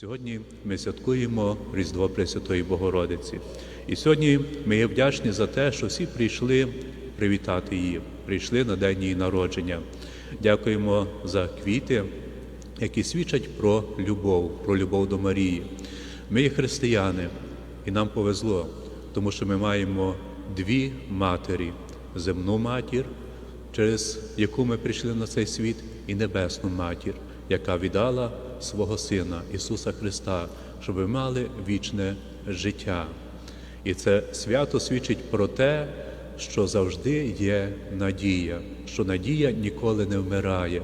Сьогодні ми святкуємо Різдво Пресвятої Богородиці. І сьогодні ми є вдячні за те, що всі прийшли привітати її, прийшли на день її народження. Дякуємо за квіти, які свідчать про любов, про любов до Марії. Ми є християни, і нам повезло, тому що ми маємо дві матері: земну матір, через яку ми прийшли на цей світ, і небесну матір, яка віддала свого Сина Ісуса Христа, щоб ми мали вічне життя. І це свято свідчить про те, що завжди є надія, що надія ніколи не вмирає.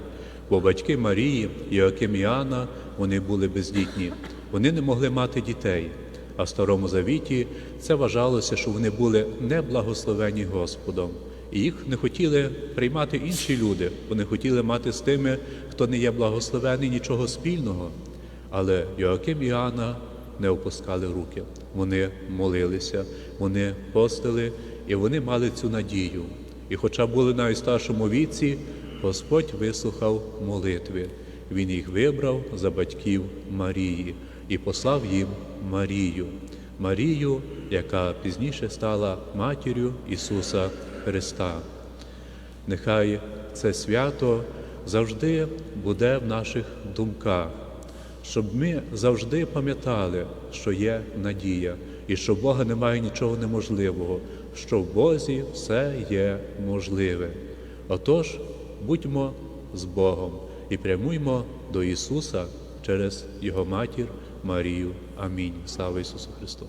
Бо батьки Марії, Іоаким і Анна, вони були бездітні, вони не могли мати дітей. А в Старому Завіті це вважалося, що вони були неблагословені Господом. Їх не хотіли приймати інші люди, вони хотіли мати з тими, хто не є благословений нічого спільного. Але Йоаким і Анна не опускали руки. Вони молилися, вони постили, і вони мали цю надію. І хоча були в старшому віці, Господь вислухав молитви. Він їх вибрав за батьків Марії і послав їм Марію, Марію, яка пізніше стала матір'ю Ісуса Христа. Нехай це свято завжди буде в наших думках, щоб ми завжди пам'ятали, що є надія, і що в Бога немає нічого неможливого, що в Бозі все є можливе. Отож, будьмо з Богом і прямуймо до Ісуса через Його матір Марію. Амінь. Слава Ісусу Христу!